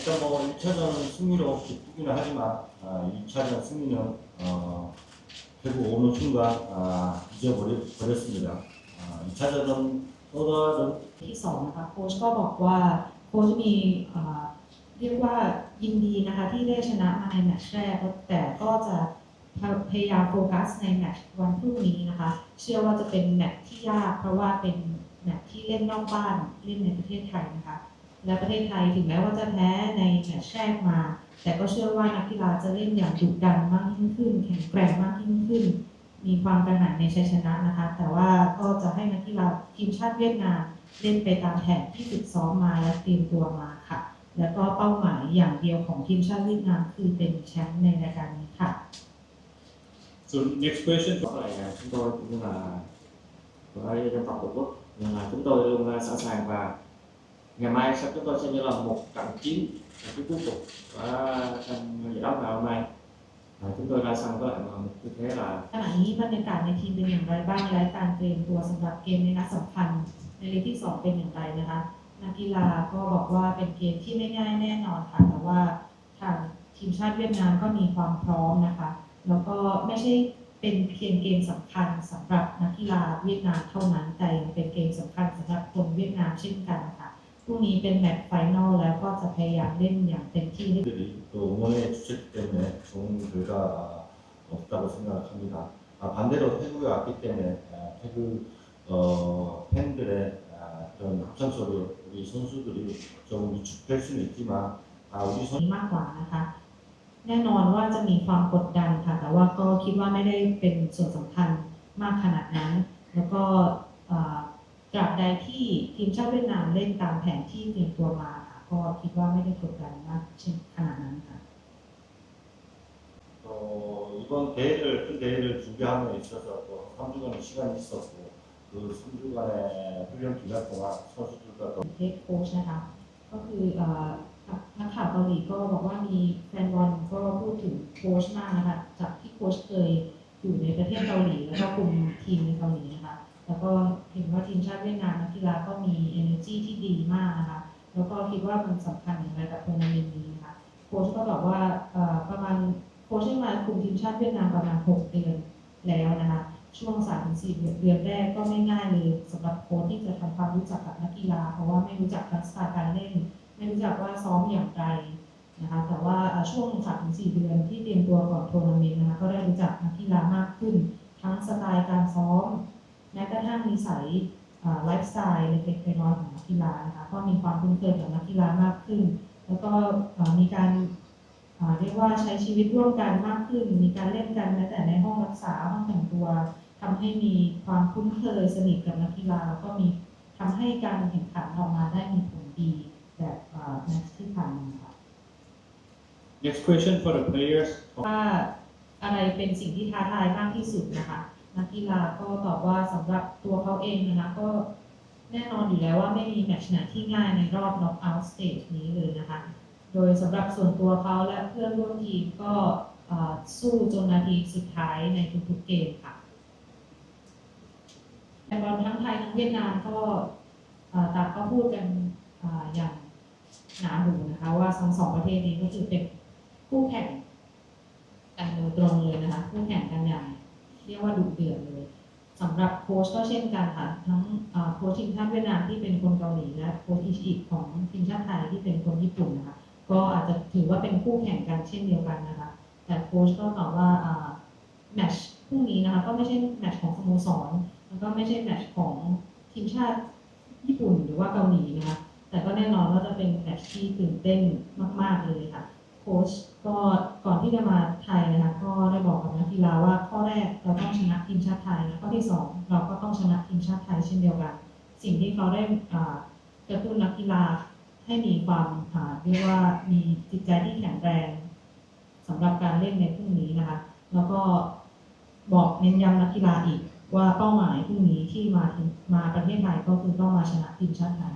일단 뭐 1차전 승리로 기쁘기는 하지만 아, 2차전 승리는 어, 결국 오는 순간 아, 잊어버렸습니다. 아, 2차전은 또 다른 ที่สองนะคะโค้ชก็บอกว่าโค้ชมีเอ่อเรียกว่ายินดีนะคะที่ได้ชนะมาในแมตช์แรกแต่ก็จะพยายามโฟกัสในแมตช์วันพรุ่งนี้นะคะ เชื่อว่าจะเป็นแมตช์ที่ยาก เพราะว่าเป็นแมตช์ที่เล่นนอกบ้านเล่นในประเทศไทยนะคะ และประเทศไทยถึงแม้ว่าจะแพ้ในแมตช์แรกมา แต่ก็เชื่อว่านักกีฬาจะเล่นอย่างดุดันมากยิ่งขึ้น แข็งแกร่งมากยิ่งขึ้น มีความกระหายในชัยชนะนะคะ แต่ว่าก็จะให้นักกีฬาทีมชาติเวียดนามเล่นไปตามแผนที่ฝึกซ้อมมาและเตรียมตัวมาค่ะ แล้วก็เป้าหมายอย่างเดียวของทีมชาติเวียดนามคือเป็นแชมป์ในรายการนี้ค่ะ So next question Có lại là chúng tôi cũng như là của dân tộc Tổ quốc nhưng mà chúng tôi luôn uh, sẵn sàng và ngày mai sắp chúng tôi sẽ như là một trận chiến trận chiến cuối cùng và trong giải đấu ngày hôm nay à, chúng tôi ra sân với lại một tư thế là ขณะนี้บรรยากาศในทีมเป็นอย่างไรบ้างและการเตรียมตัวสำหรับเกมในนัดสำคัญในเลกที่2เป็นอย่างไรนะคะนักกีฬาก็บอกว่าเป็นเกมที่ไม่ง่ายแน่นอนค่ะแต่ว่าทางทีมชาติเวียดนามก็มีความพร้อมนะคะ แล้วก็ไม่ใช่เป็นเพียงเกมสำคัญสำหรับนักกีฬาเวียดนามเท่านั้นแต่ยังเป็นเกมสำคัญสำหรับคนเวียดนามเช่นกันค่ะ พรุ่งนี้เป็นแมตช์ไฟนอลแล้วก็จะพยายามเล่นอย่างเต็มที่ 들이 또 응원해 주셨기 때문에 좋은 결과 없다고 생각합니다. 아, 반대로 태국에 왔기 때문에 아, 태국 어, 팬들의 아, 그런 합창 소리 우리 선수들이 좀 위축될 수는 있지만 아, 우리 선 นี้มากกว่านะคะ แน่นอนว่าจะมีความกดดันค่ะ แต่ว่าก็คิดว่าไม่ได้เป็นส่วนสำคัญมากขนาดนั้น แล้วก็เอ่อ ตราบใดที่ทีมชาติเวียดนามเล่นตามแผนที่เตรียมตัวมาค่ะ ก็คิดว่าไม่ได้กดดันมากเช่นขนาดนั้นค่ะ 어, 이번 대회를 큰 대회를 준비함에 있어서 또 3주간의 시간이 있었고 그 3주간의 훈련 기간 동안 선수들과 또 เทคโค้ชนะคะ ก็คือเอ่อนักข่าวเกาหลีก็บอกว่ามีแฟนบอลก็พูดถึงโค้ชมากนะคะ จากที่โค้ชเคยอยู่ในประเทศเกาหลี แล้วก็คุม ก็เห็นว่าทีมชาติเวียดนามนักกีฬาก็มี energy ที่ดีมากนะคะแล้วก็คิดว่ามันสำคัญอย่างไรกับทัวร์นาเมนต์นี้นะคะโค้ชก็บอกว่าประมาณโค้ชมาคุมทีมชาติเวียดนามประมาณ 6 เดือนแล้วนะคะช่วง 3-4 เดือนแรกก็ไม่ง่ายเลยสำหรับโค้ชที่จะทำความรู้จักกับนักกีฬา เพราะว่าไม่รู้จักทักษะการเล่น ไม่รู้จักว่าซ้อมอย่างไรนะคะแต่ว่าช่วง 3-4 เดือนที่เตรียมตัวก่อนทัวร์นาเมนต์นะคะก็ได้รู้จักนักกีฬามากขึ้น ทั้งสไตล์การซ้อม แม้กระทั่งนิสัยไลฟ์สไตล์เล็กๆน้อยๆของนักกีฬานะคะก็มีความคุ้นเคยกับนักกีฬามากขึ้น แล้วก็เอ่อมีการเอ่อเรียกว่าใช้ชีวิตร่วมกันมากขึ้น มีการเล่นกันแม้แต่ในห้องรักษาห้องแต่งตัวทำให้มีความคุ้นเคยสนิทกับนักกีฬาแล้วก็มีทำให้การแข่งขันออกมาได้มีผลดีแบบเอ่อแมตช์ที่ผ่านมาค่ะ next question for the players ว่าอะไรเป็นสิ่งที่ท้าทายมากที่สุดนะคะ นักกีฬาก็ตอบว่าสำหรับตัวเขาเองนะคะก็แน่นอนอยู่แล้วว่าไม่มีแมตช์ไหนที่ง่ายในรอบ knock out stage นี้เลยนะคะ โดยสำหรับส่วนตัวเขาและเพื่อนร่วมทีมก็สู้จนนาทีสุดท้ายในทุกๆเกมค่ะแฟนบอลทั้งไทยทั้งเวียดนามก็ต่างก็พูดกันอออย่างหนาหูนะคะ ว่าทั้งสองประเทศนี้ก็คือเป็นคู่แข่งกันโดยตรงเลยนะคะคู่แข่งกันอย่าง เรียกว่าดุเดือดเลยสำหรับโค้ชก็เช่นกันค่ะทั้งโค้ชทีมชาติเวียดนามที่เป็นคนเกาหลีและโค้ชอียิของทีมชาติไทยที่เป็นคนญี่ปุ่นนะคะก็อาจจะถือว่าเป็นคู่แข่งกันเช่นเดียวกันนะคะ แต่โค้ชก็ตอบว่าอ่าแมตช์พรุ่งนี้นะคะก็ไม่ใช่แมตช์ของสโมสรแล้วก็ไม่ใช่แมตช์ของทีมชาติญี่ปุ่นหรือว่าเกาหลีนะคะแต่ก็แน่นอนว่าจะเป็นแมตช์ที่ตื่นเต้นมาก ๆ เลยค่ะ โค้ชก็ก่อนที่จะมาไทยนะคะ ก็ได้บอกกับนักกีฬาว่า สองเราก็ต้องชนะทีมชาติไทยเช่นเดียวกัน สิ่งที่เขาได้กระตุ้นนักกีฬาให้มีความอ่าเรียกว่ามีจิตใจที่แข็งแรงสำหรับการเล่นในพรุ่งนี้นะคะ แล้วก็บอกเน้นย้ำนักกีฬาอีกว่าเป้าหมายพรุ่งนี้ที่มามาประเทศไทยก็คือต้องมาชนะทีมชาติไทย